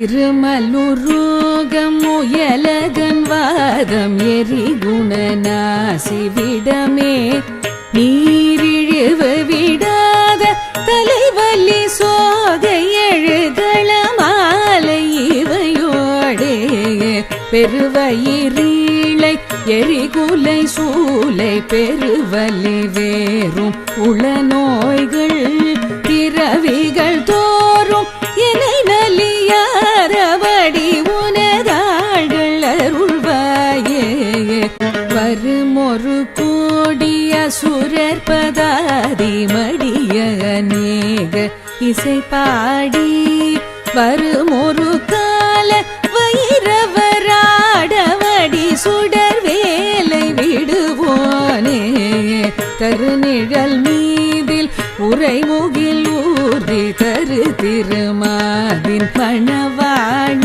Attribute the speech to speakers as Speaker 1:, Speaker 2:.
Speaker 1: திருமலுருகமுயலகன் வாதம் எரிகுணநாசி விடமே நீரிழிவு விடாத தலைவலி சோகை எழுகள மாலை இவையோடே. பெருவயிரீளை எரிகுலை சூளை பெருவலி வேறும் உள நோய்கள் ஒரு கூடிய சுரற்பதாதி மடிய அநேக இசை பாடி வரும் ஒரு கால வைரவராடவடி சுடர் வேலை விடுவோனே. கருநிழல் மீதில் உரைமுகில் ஊர்தி தரு திருமாதின் மணவாழ